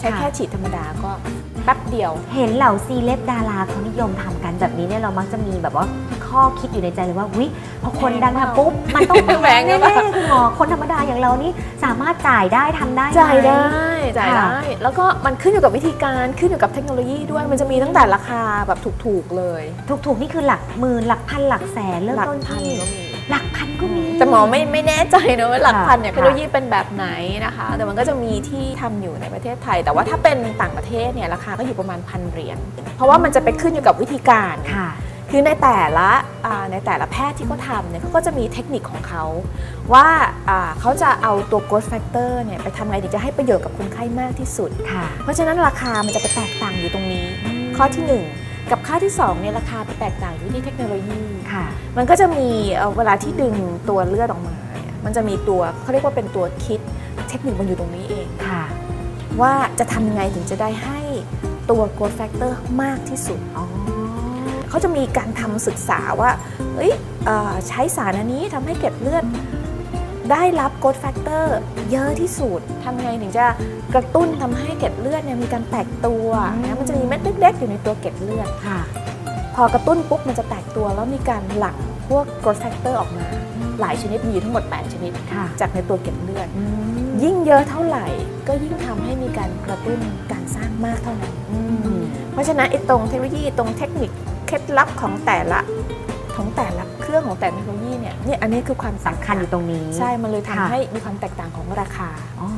ใช้แค่ฉีดธรรมดาก็แป๊บเดียว เห็นเหล่าซีเลบดาราเขานิยมทำกันแบบนี้เนี่ยเรามักจะมีแบบว่าข้อคิดอยู่ในใจเลยว่าวิพอคนดังแพงทำปุ๊บ มันต้องแพแพงงหรือแน่เปล่าๆคุณหมอคนธรรมดาอย่างเรานี่สามารถจ่ายได้ทำได้หม จ่ายได้จ่ายค่ะ ได้ แล้วก็มันขึ้นอยู่กับวิธีการขึ้นอยู่กับเทคโนโลยีด้วยมันจะมีตั้งแต่ราคาแบบถูกๆเลยถูกๆนี่คือหลักหมื่นหลักพันหลักแสนเริ่มหลักต้นพันที่ ก็มี หลักพันก็มี แต่หมอไม่ไม่แน่ใจนะว่าหลักพันเนี่ยค่ะเทคโนโลยีเป็นแบบไหนนะคะ แต่มันก็จะมีที่ทำอยู่ในประเทศไทย แต่ว่าถ้าเป็นต่างประเทศเนี่ยราคาก็อยู่ประมาณพันเหรียญเพราะว่ามันจะไปขึ้นอยู่กับวิธีการค่ะคือในแต่ละอ่าในแต่ละแพทย์ที่เขาทำเนี่ยเขาก็จะมีเทคนิคของเขาว่าอ่าเขาจะเอาตัว growth factor เนี่ยไปทำอะไรถึงจะให้ประโยชน์กับคนไข้มากที่สุดค่ะเพราะฉะนั้นราคามันจะไปแตกต่างอยู่ตรงนี้ ข้อที่ 1 กับข้อที่2เนี่ยราคาไปแตกต่างอยู่ที่เทคโนโลยีค่ะ มันก็จะมีเอ่อเวลาที่ดึงตัวเลือดออกมาเนี่ยมันจะมีตัวเขาเรียกว่าเป็นตัวคิดเทคนิคมันอยู่ตรงนี้เองค่ะ ว่าจะทำยังไงถึงจะได้ให้ตัว growth factor มากที่สุดอ๋อเขาจะมีการทำศึกษาว่าเอ้ยเอ่อใช้สารอันนี้ทำให้เกล็ดเลือด ได้รับ growth factor เยอะที่สุดทำไงถึงจะกระตุ้นทำให้เกล็ดเลือดเนี่ยมีการแตกตัวอืมนะมันจะมีเม็ดเล็กๆอยู่ในตัวเกล็ดเลือดค่ะพอกระตุ้นปุ๊บมันจะแตกตัวแล้วมีการหลั่งพวก growth factor ออกมา หลายชนิดมีอยู่ทั้งหมด 8 ชนิดค่ะจากในตัวเกล็ดเลือดอืมยิ่งเยอะเท่าไหร่ ก็ยิ่งทำให้มีการกระตุ้นการสร้างมากเท่านั้นอืมเพราะฉะนั้นไอ้ตรงเทคโนโลยีตรงเทคนิคเคล็ดลับของแต่ละของแต่ละเครื่องของแต่ละเทคโนโลยี เนี่ยเนี่ยอันนี้คือความสำคัญอยู่ตรงนี้ ใช่มันเลยทำค่ะให้มีความแตกต่างของราคาอ๋อ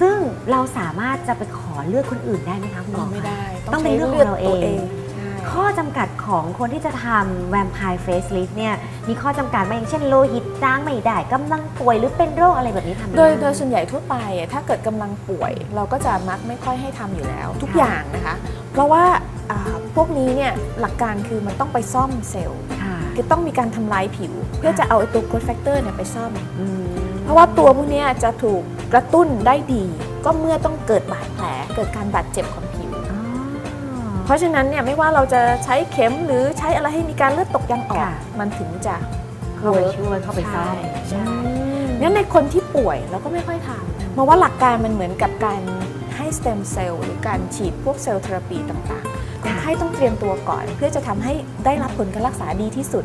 ซึ่งเราสามารถจะไปขอเลือกคนอื่นได้ไหมคะคุณหมอไม่ได้ ต้องเป็นใช้เรื่องของเราเองตัวใช่ข้อจำกัดของคนที่จะทำแวมไพร์เฟสลิฟเนี่ยมีข้อจำกัดไหมอย่างเช่นโลหิตจางไม่ได้กำลังป่วยหรือเป็นโรคอะไรแบบนี้ทำไม่โดยได้โดยส่วนใหญ่ทั่วไปอะถ้าเกิดกำลังป่วย เราก็จะมักไม่ค่อยให้ทำอยู่แล้ว ทุกค่ะอย่างนะคะ เพราะว่าอ่าพวกนี้เนี่ยหลักการคือมันต้องไปซ่อมเซลล์ ค่ะคือต้องมีการทำลายผิว เพื่อจะเอาไอ้ตัว growth factor เนี่ยไปซ่อมอืมเพราะว่าตัวพวกเนี้ยจะถูกกระตุ้นได้ดี ก็เมื่อต้องเกิดบาดแผลเกิดการบาดเจ็บของผิวอ๋อเพราะฉะนั้นเนี่ยไม่ว่าเราจะใช้เข็มหรือใช้อะไรให้มีการเลือดตกยางออกค่ะมันถึงจะเข้าไปช่วยเข้าไปซ่อมใช่ใช่อืมงั้นในคนที่ป่วยเราก็ไม่ค่อยทำเพราะว่าหลักการมันเหมือนกับการให้ สเต็มเซลล์หรือการฉีดพวกเซลล์เทอราปีต่างๆคนไข้ต้องเตรียมตัวก่อน เพื่อจะทำให้ได้รับผลการรักษาดีที่สุด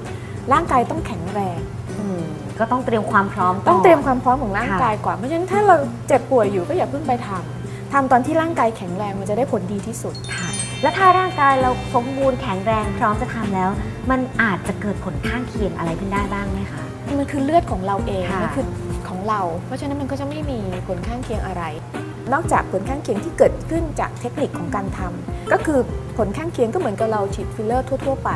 ร่างกายต้องแข็งแรงอืมก็ต้องเตรียมความพร้อมก่นต้องเตรียมความพร้อมของร่างค่ะกายก่อนเพราะฉะนั้นถ้าเราเจ็บป่วยอยู่ก็อย่าเพิ่งไปทำทำตอนที่ร่างกายแข็งแรงมันจะได้ผลดีที่สุดค่ะแล้วถ้าร่างกายเราสมบูรณ์แข็งแรงพร้อมจะทำแล้ว มันอาจจะเกิดผลข้างเคียงอะไรขึ้นได้บ้างไหมคะมันคือเลือดของเราเองค่ะมันคือของ เรา เพราะฉะนั้นมันก็จะไม่มีผลข้างเคียงอะไร นอกจากผลข้างเคียงที่เกิดขึ้นจากเทคนิคของการทำก็คือผลข้างเคียงก็เหมือนกับเราฉีดฟิลเลอร์ทั่ว ๆ ไป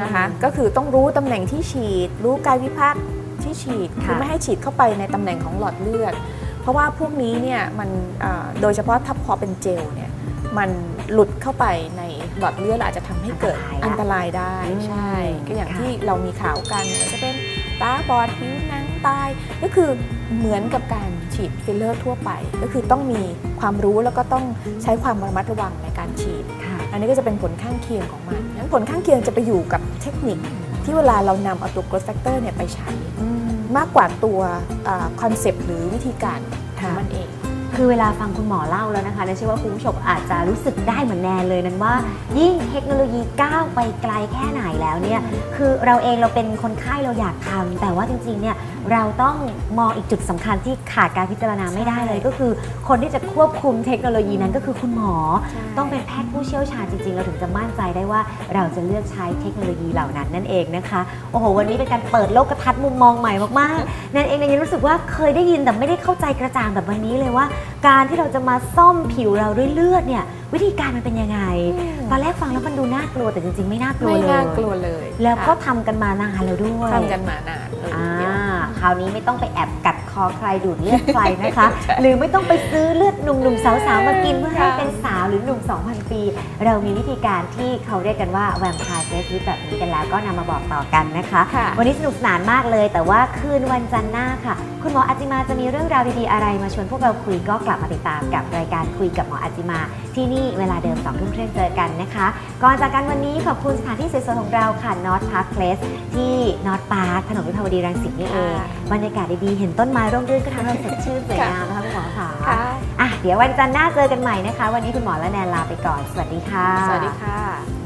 นะคะก็คือต้องรู้ตำแหน่งที่ฉีด รู้กายวิภาคที่ฉีดค่ะคือไม่ให้ฉีดเข้าไปในตำแหน่งของหลอดเลือด เพราะว่าพวกนี้เนี่ยมันอ่าโดยเฉพาะถ้าพอเป็นเจลเนี่ยมันหลุดเข้าไปในหลอดเลือดอาจจะทำให้เกิดอันตรายได้อืมใช่ ก็อย่างค่ะที่เรามีข่าวกันอาจจะเป็น ตาบอดผิวหนังตาย ก็คือเหมือนกับการฉีดฟิลเลอร์ทั่วไป ก็คือต้องมีความรู้แล้วก็ต้องใช้ความระมัดระวังในการฉีดค่ะอันนี้ก็จะเป็นผลข้างเคียงของมันงั้นผลข้างเคียงจะไปอยู่กับเทคนิคที่เวลาเรานำเอาตัว growth factor เนี่ยไปใช้ มากกว่าตัวคอนเซปต์หรือวิธีการของมันเอง คือเวลาฟังคุณหมอเล่าแล้วนะคะนันเชื่อว่าคุณผู้ชมอาจจะรู้สึกได้เหมือนแนนเลยนั้นว่า ยิ่งเทคโนโลยีก้าวไปไกลแค่ไหนแล้วเนี่ยคือเราเองเราเป็นคนไข้เราอยากทำแต่ว่าจริงๆเนี่ยเราต้องมองอีกจุดสำคัญที่ขาดการพิจารณาไม่ได้เลยใช่ก็คือคนที่จะควบคุมเทคโนโลยีนั้นก็คือคุณหมอใช่ต้องเป็นแพทย์ผู้เชี่ยวชาญจริงๆ เราถึงจะมั่นใจได้ว่าเราจะเลือกใช้เทคโนโลยีเหล่านั้นนั่นเองนะคะโอ้โหวันนี้เป็นการเปิดโลกทัศน์มุมมองใหม่มากๆนั่นเองเนี่ยยังรู้สึกว่าเคยได้ยินแต่ไม่ได้เข้าใจกระจ่างแบบวันนี้เลยว่าการที่เราจะมาซ่อมผิวเราด้วยเลือดเนี่ยวิธีการมันเป็นยังไง ตอนแรกฟังแล้วมันดูน่ากลัวแต่จริง ๆ ไม่น่ากลัวไม่เลย น่ากลัวเลยแล้วก็ค่ะทำกันมานานแล้วด้วย ทำกันมานานเลยอ่าทีเดียว คราวนี้ไม่ต้องไปแอบกัดค อใครดูดเลือดใครนะคะ หรือไม่ต้องไปซื้อเลือดหนุ่มๆสาวๆมากินเพื่อให้ค่ะเป็นสาวหรือหนุ่ม 2,000 ปี เรามีวิธีการที่เขาเรียกกันว่าแวมไพร์เฟสลิปแบบนี้กันแล้วก็นำมาบอกต่อกันนะคะค่ะวันนี้สนุกสนานมากเลย แต่ว่าคืนวันจันทร์หน้าค่ะ คุณหมออาจิมาจะมีเรื่องราวดีๆอะไรมาชวนพวกเราคุยก็กลับมาติดตามกับรายการคุยกับหมออาจิมา ที่นี่เวลาเดิมสองทุ่มครึ่งเจอกันนะคะก่อนจากกันวันนี้ขอบคุณสถานที่สวยๆของเราค่ะ North Park Place ที่ North Park ถนนวิภาวดีรังสิตนี่เองค่ะบรรยากาศดีๆเห็นต้นไม้ร่มรื่นก็ทำให้เราสดชื่นสวยงามนะคะคุณหมอค่ะค่ะอะเดี๋ยวเดี๋ยววันจันทร์หน้าเจอกันใหม่นะคะ วันนี้คุณหมอและแนนลาไปก่อน สวัสดีค่ะ สวัสดีค่ะ